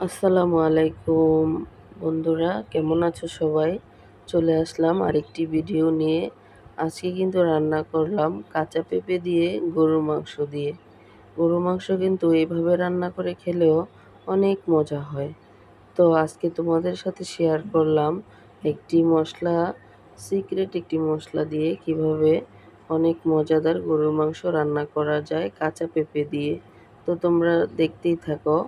আসসালামু আলাইকুম বন্ধুরা, কেমন আছো সবাই? চলে আসলাম আরেকটি ভিডিও নিয়ে। আজকে কিন্তু রান্না করলাম কাঁচা পেঁপে দিয়ে গরুর মাংস দিয়ে। গরুর মাংস কিন্তু এইভাবে রান্না করে খেলেও অনেক মজা হয়। তো আজকে তোমাদের সাথে শেয়ার করলাম একটি মশলা সিক্রেট একটি মশলা দিয়ে কীভাবে অনেক মজাদার গরুর মাংস রান্না করা যায় কাঁচা পেঁপে দিয়ে। তো তোমরা দেখতেই থাকো।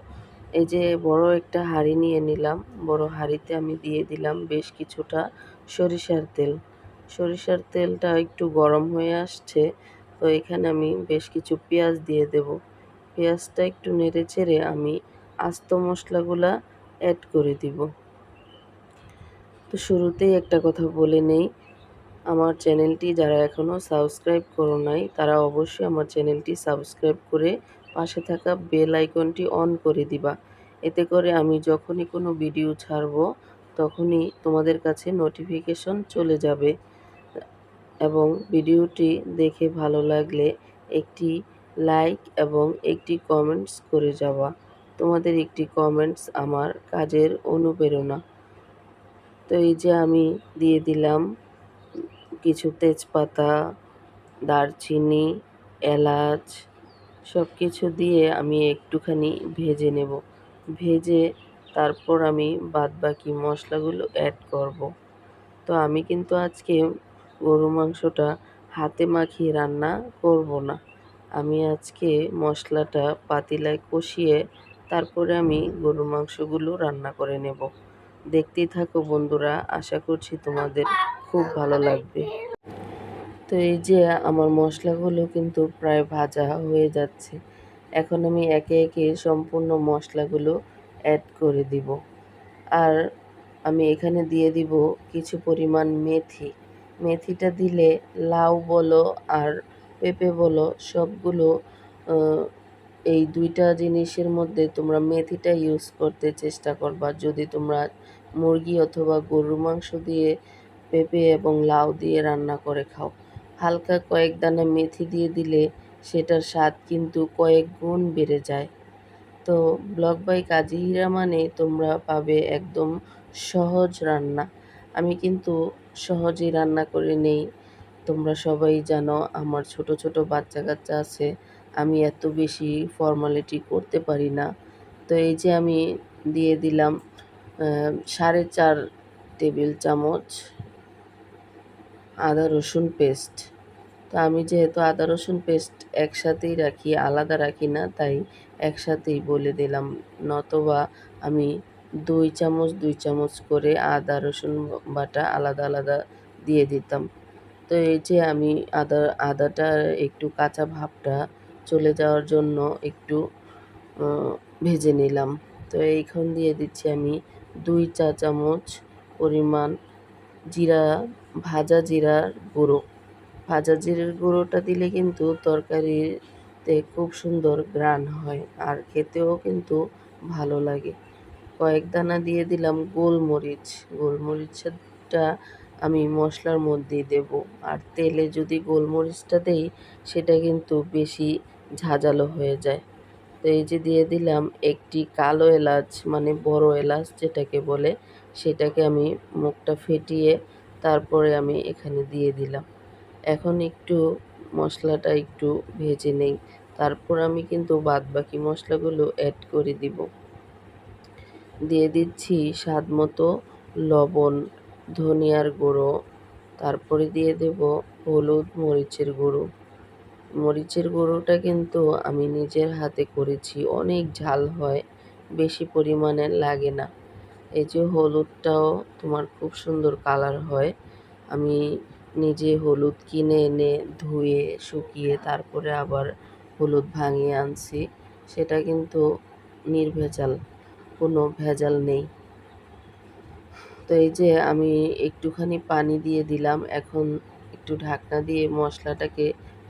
এই যে বড় একটা হাঁড়ি নিয়ে নিলাম। বড় হাঁড়িতে আমি দিয়ে দিলাম বেশ কিছুটা সরিষার তেল। সরিষার তেলটা একটু গরম হয়ে আসছে, তো এখানে আমি বেশ কিছু পেঁয়াজ দিয়ে দেব। পেঁয়াজটা একটু নেড়ে চেড়ে আমি আস্ত মশলাগুলা অ্যাড করে দিব। তো শুরুতেই একটা কথা বলে নেই, আমার চ্যানেলটি যারা এখনও সাবস্ক্রাইব করো নাই, তারা অবশ্যই আমার চ্যানেলটি সাবস্ক্রাইব করে পাশে থাকা বেল আইকনটি অন করে দিবা। এতে করে আমি যখনই কোনো ভিডিও ছাড়ব, তখনই তোমাদের কাছে নোটিফিকেশন চলে যাবে। এবং ভিডিওটি দেখে ভালো লাগলে একটি লাইক এবং একটি কমেন্টস করে যাওয়া। তোমাদের একটি কমেন্টস আমার কাজের অনুপ্রেরণা। তো এই যে আমি দিয়ে দিলাম কিছু তেজপাতা, দারচিনি, এলাচ সব কিছু দিয়ে আমি একটুখানি ভেজে নেব। ভেজে তারপর আমি বাদবাকি মশলাগুলো অ্যাড করব। তো আমি কিন্তু আজকে গরু মাংসটা হাতে মাখিয়ে রান্না করব না। আমি আজকে মশলাটা পাতিলায় কষিয়ে তারপরে আমি গরু মাংসগুলো রান্না করে নেব। দেখতেই থাকো বন্ধুরা, আশা করছি তোমাদের খুব ভালো লাগবে। তো এই যে আমার মশলাগুলো কিন্তু প্রায় ভাজা হয়ে যাচ্ছে। এখন আমি একে একে সম্পূর্ণ মশলাগুলো অ্যাড করে দিব। আর আমি এখানে দিয়ে দিব কিছু পরিমাণ মেথি। মেথিটা দিলে লাউ বলো আর পেঁপে বলো সবগুলো এই দুইটা জিনিসের মধ্যে তোমরা মেথিটা ইউজ করতে চেষ্টা করবা। যদি তোমরা মুরগি অথবা গরুর মাংস দিয়ে পেঁপে এবং লাউ দিয়ে রান্না করে খাও। হালকা কয়েক দানা মেথি দিয়ে দিলে সেটার স্বাদ কিন্তু কয়েক গুণ বেড়ে যায়। তো ব্লগ বাই কাজী হীরা মানে তোমরা পাবে একদম সহজ রান্না। আমি কিন্তু সহজেই রান্না করে নেই। তোমরা সবাই জানো আমার ছোট ছোট বাচ্চা কাচ্চা আছে। আমি এত বেশি ফর্মালিটি করতে পারি না। তো এই যে আমি দিয়ে দিলাম সাড়ে চার টেবিল চামচ আদা রসুন পেস্ট। তো আমি যেহেতু আদা, রসুন পেস্ট একসাথেই রাখি, আলাদা রাখি না, তাই একসাথেই বলে দিলাম। নতবা আমি দুই চামচ দুই চামচ করে আদা, রসুন বাটা আলাদা আলাদা দিয়ে দিতাম। তো এই যে আমি আদা, আদাটা একটু কাঁচা ভাবটা চলে যাওয়ার জন্য একটু ভেজে নিলাম। তো এইখান দিয়ে দিচ্ছি আমি দুই চা চামচ পরিমাণ জিরা, ভাজা জিরার গুঁড়ো। ভাজা জিরের গুঁড়োটা দিলে কিন্তু তরকারিতে খুব সুন্দর গ্রান হয় আর খেতেও কিন্তু ভালো লাগে। কয়েক দানা দিয়ে দিলাম গোলমরিচ। গোলমরিচটা আমি মশলার মধ্যেই দেব। আর তেলে যদি গোলমরিচটা দেই, সেটা কিন্তু বেশি ঝাঁঝালো হয়ে যায়। তো এই যে দিয়ে দিলাম একটি কালো এলাচ মানে বড় এলাচ যেটাকে বলে, সেটাকে আমি মুখটা ফেটিয়ে তারপরে আমি এখানে দিয়ে দিলাম। এখন একটু মশলাটা একটু ভেজে নেই। তারপর আমি কিন্তু বাদ বাকি মশলাগুলো অ্যাড করে দিব। দিয়ে দিচ্ছি স্বাদ মতো লবণ, ধনিয়ার গুঁড়ো, তারপরে দিয়ে দেব হলুদ মরিচের গুঁড়ো। মরিচের গুঁড়োটা কিন্তু আমি নিজের হাতে করেছি, অনেক ঝাল হয়, বেশি পরিমাণে লাগে না। এই যে হলুদটাও তোমার খুব সুন্দর কালার হয়। আমি নিজে হলুদ কিনে এনে ধুয়ে, শুকিয়ে তারপরে আবার হলুদ ভাঙিয়ে আনছি। সেটা কিন্তু নির্ভেজাল, কোনো ভেজাল নেই। তো এই যে আমি একটুখানি পানি দিয়ে দিলাম, এখন একটু ঢাকনা দিয়ে মশলাটাকে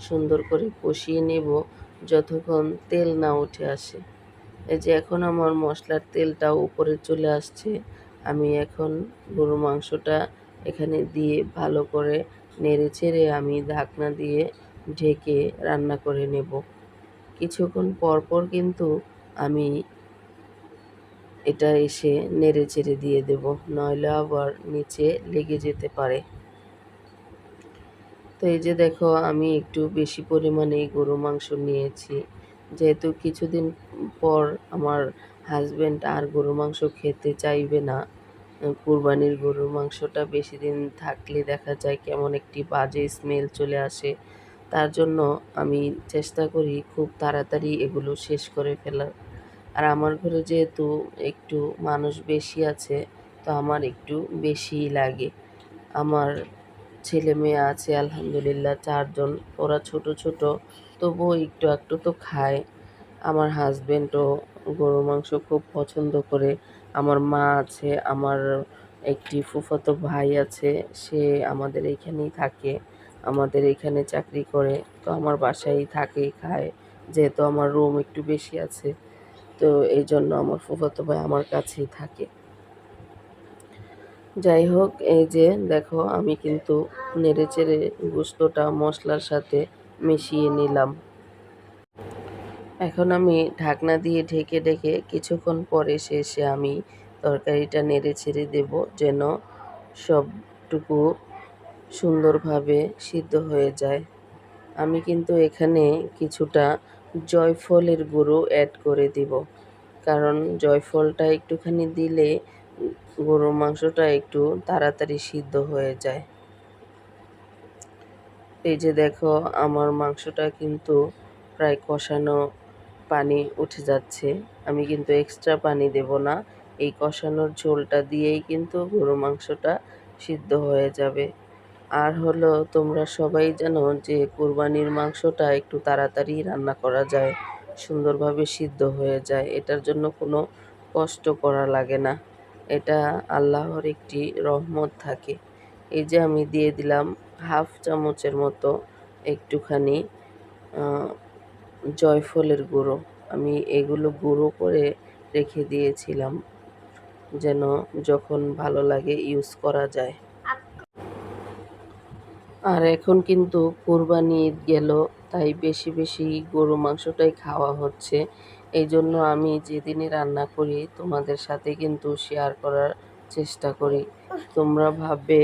সুন্দর করে কষিয়ে নেব যতক্ষণ তেল না উঠে আসে। এই যে এখন আমার মশলার তেলটা উপরে চলে আসছে। আমি এখন গরু মাংসটা এখানে দিয়ে ভালো করে নেড়ে চেড়ে আমি ঢাকনা দিয়ে ঢেকে রান্না করে নেব। কিছুক্ষণ পর পর কিন্তু আমি এটা এসে নেড়ে চেড়ে দিয়ে দেব, নইলে আবার নিচে লেগে যেতে পারে। তো এই যে দেখো, আমি একটু বেশি পরিমাণে গরু মাংস নিয়েছি। যেহেতু কিছুদিন পর আমার হাজব্যান্ড আর গরু মাংস খেতে চাইবে না কুরবানির গরুর মাংসটা বেশি দিন থাকলে দেখা যায় কেমন একটি বাজে স্মেল চলে আসে। তার জন্য আমি চেষ্টা করি খুব তাড়াতাড়ি এগুলো শেষ করে ফেলার। আর আমার ঘরে যেহেতু একটু মানুষ বেশি আছে, তো আমার একটু বেশিই লাগে। আমার ছেলে মেয়ে আছে, আলহামদুলিল্লাহ, চারজন। ওরা ছোট ছোট, তবুও একটু একটু তো খায়। আমার হাজব্যান্ডও গরু মাংস খুব পছন্দ করে। আমার মা আছে, আমার একটি ফুফাতো ভাই আছে, সে আমাদের এইখানেই থাকে, আমাদের এখানে চাকরি করে, তো আমার বাসায় থাকে, খায়, যেহেতু আমার রুম একটু বেশি আছে, তো এই জন্য আমার ফুফাতো ভাই আমার কাছেই থাকে। যাই হোক, এই যে দেখো, আমি কিন্তু নেড়ে চেড়ে গোস্তটা মশলার সাথে মিশিয়ে নিলাম। এখন আমি ঢাকনা দিয়ে ঢেকে ঢেকে কিছুক্ষণ পরে শেষে আমি তরকারিটা নেড়ে ছেড়ে দেব যেন সবটুকু সুন্দরভাবে সিদ্ধ হয়ে যায়। আমি কিন্তু এখানে কিছুটা জয়ফলের গুঁড়ো অ্যাড করে দিব। কারণ জয়ফলটা একটুখানি দিলে গরুর মাংসটা একটু তাড়াতাড়ি সিদ্ধ হয়ে যায়। এই যে দেখো, আমার মাংসটা কিন্তু প্রায় কষানো পানি উঠে যাচ্ছে। আমি কিন্তু এক্সট্রা পানি দেব না। এই কষানোর ঝোলটা দিয়েই কিন্তু গরু মাংসটা সিদ্ধ হয়ে যাবে। আর হলো, তোমরা সবাই জানো যে কোরবানির মাংসটা একটু তাড়াতাড়ি রান্না করা যায়, সুন্দরভাবে সিদ্ধ হয়ে যায়। এটার জন্য কোনো কষ্ট করা লাগে না। এটা আল্লাহর একটি রহমত থাকে। এই যে আমি দিয়ে দিলাম হাফ চামচের মতো একটুখানি জয়ফলের গুঁড়ো। আমি এগুলো গুঁড়ো করে রেখে দিয়েছিলাম যেন যখন ভালো লাগে ইউজ করা যায়। আর এখন কিন্তু কোরবানি ঈদ গেল, তাই বেশি বেশি গরু মাংসটাই খাওয়া হচ্ছে। এই জন্য আমি যেদিনই রান্না করি, তোমাদের সাথে কিন্তু শেয়ার করার চেষ্টা করি। তোমরা ভাববে,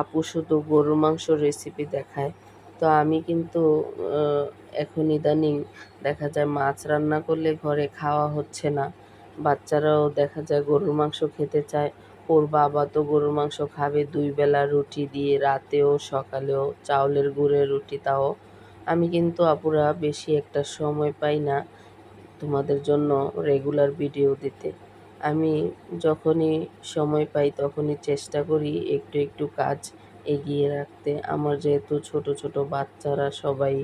আপু শুধু গরুর মাংস রেসিপি দেখায়। তো আমি কিন্তু এখন ইদানিং দেখা যায় মাছ রান্না করলে ঘরে খাওয়া হচ্ছে না। বাচ্চারাও দেখা যায় গরুর মাংস খেতে চায়। ওর বাবা তো গরুর মাংস খাবে দুই বেলা রুটি দিয়ে রাতেও, সকালেও, চাউলের গুঁড়ের রুটি তাও। আমি কিন্তু আপুরা বেশি একটা সময় পাই না তোমাদের জন্য রেগুলার ভিডিও দিতে। আমি যখনই সময় পাই তখনই চেষ্টা করি একটু একটু কাজ এগিয়ে রাখতে। আমার যেহেতু ছোট ছোট বাচ্চারা, সবাই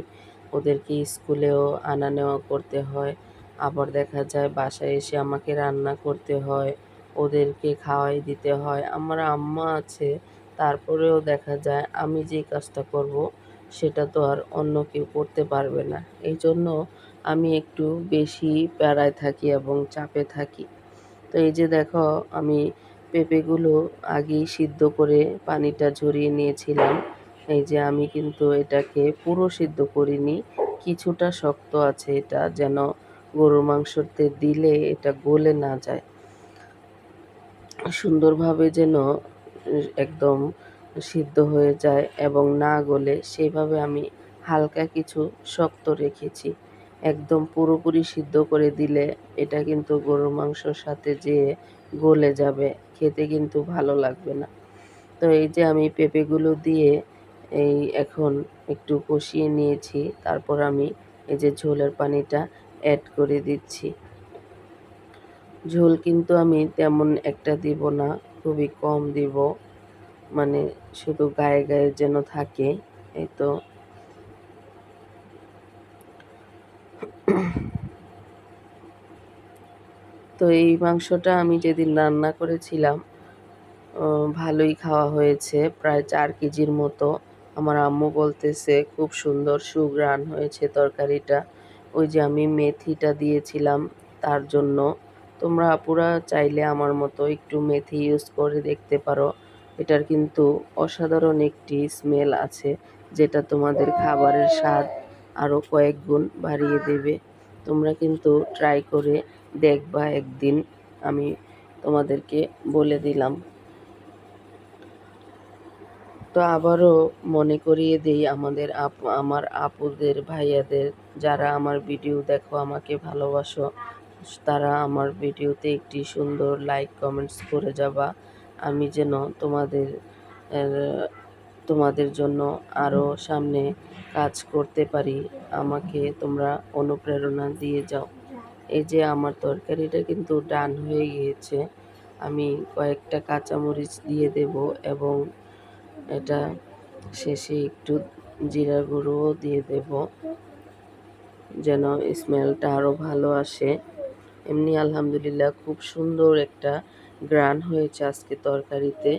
ওদেরকে স্কুলেও আনা নেওয়া করতে হয়। আবার দেখা যায় বাসায় এসে আমাকে রান্না করতে হয়, ওদেরকে খাওয়াই দিতে হয়। আমার আম্মা আছে, তারপরেও দেখা যায় আমি যে কাজটা করব, সেটা তো আর অন্য কেউ করতে পারবে না। এই জন্য আমি একটু বেশি প্যারায় থাকি এবং চাপে থাকি। তো এই যে দেখো, আমি পেঁপেগুলো আগেই সিদ্ধ করে পানিটা ঝরিয়ে নিয়েছিলাম। এই যে আমি কিন্তু এটাকে পুরো সিদ্ধ করিনি, কিছুটা শক্ত আছে এটা যেন গরুর মাংসতে দিলে এটা গলে না যায়। সুন্দরভাবে যেন একদম সিদ্ধ হয়ে যায় এবং না গলে সেইভাবে আমি হালকা কিছু শক্ত রেখেছি। একদম পুরোপুরি সিদ্ধ করে দিলে এটা কিন্তু গরুর মাংসর সাথে যেয়ে গলে যাবে। খেতে কিন্তু ভালো লাগবে না। তো এই যে আমি পেঁপেগুলো দিয়ে এই এখন একটু কষিয়ে নিয়েছি, তারপর আমি এই যে ঝোলের পানিটা অ্যাড করে দিচ্ছি। ঝোল কিন্তু আমি তেমন একটা দিব না, খুবই কম দিব মানে শুধু গায়ে গায়ে যেন থাকে, এই তো। তো এই মাংসটা আমি যেদিন রান্না করেছিলাম ভালোই খাওয়া হয়েছে, প্রায় চার কেজির মতো। আমার আম্মু বলতেছে, খুব সুন্দর সুগ্রান হয়েছে তরকারিটা। ওই যে আমি মেথিটা দিয়েছিলাম তার জন্য। তোমরা আপুরা চাইলে আমার মতো একটু মেথি ইউজ করে দেখতে পারো। এটার কিন্তু অসাধারণ একটি স্মেল আছে, যেটা তোমাদের খাবারের স্বাদ আরও কয়েক গুণ বাড়িয়ে দেবে। তোমরা কিন্তু ট্রাই করে দেখবা একদিন। আমি তোমাদেরকে বলে দিলাম। তো আবারও মনে করিয়ে দেই, আমাদের আপ, আমার আপুদের, ভাইয়াদের যারা আমার ভিডিও দেখো, আমাকে ভালোবাসো, তারা আমার ভিডিওতে একটি সুন্দর লাইক কমেন্টস করে যাবা। আমি যেন তোমাদের তোমাদের জন্য আরও সামনে কাজ করতে পারি। আমাকে তোমরা অনুপ্রেরণা দিয়ে যাও। এই যে আমার তরকারিটা কিন্তু ডান হয়ে গিয়েছে। আমি কয়েকটা কাঁচামরিচ দিয়ে দেব এবং এটা শেষে একটু জিরা গুঁড়োও দিয়ে দেব যেন স্মেলটা আরও ভালো আসে। এমনি আলহামদুলিল্লাহ খুব সুন্দর একটা গ্রান হয়েছে আজকে তরকারিতে।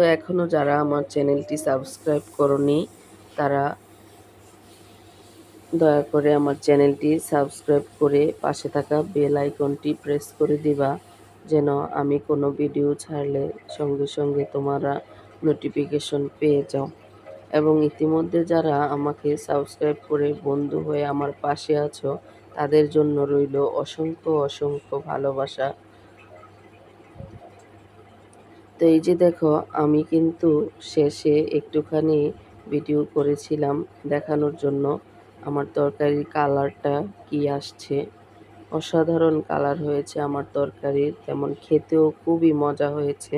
তো এখনও যারা আমার চ্যানেলটি সাবস্ক্রাইব করনি, তারা দয়া করে আমার চ্যানেলটি সাবস্ক্রাইব করে পাশে থাকা বেল আইকনটি প্রেস করে দিবা, যেন আমি কোনো ভিডিও ছাড়লে সঙ্গে সঙ্গে তোমরা নোটিফিকেশন পেয়ে যাও। এবং ইতিমধ্যে যারা আমাকে সাবস্ক্রাইব করে বন্ধু হয়ে আমার পাশে আছো, তাদের জন্য রইল অসংখ্য অসংখ্য ভালোবাসা। তো এই যে দেখো, আমি কিন্তু শেষে একটুখানি ভিডিও করেছিলাম দেখানোর জন্য। আমার তরকারির কালারটা কি আসছে? অসাধারণ কালার হয়েছে আমার তরকারির, তেমন খেতেও খুবই মজা হয়েছে।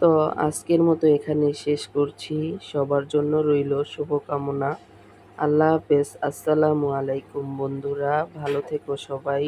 তো আজকের মতো এখানে শেষ করছি। সবার জন্য রইল শুভকামনা। আল্লাহ হাফেজ। আসসালামু আলাইকুম বন্ধুরা। ভালো থেকো সবাই।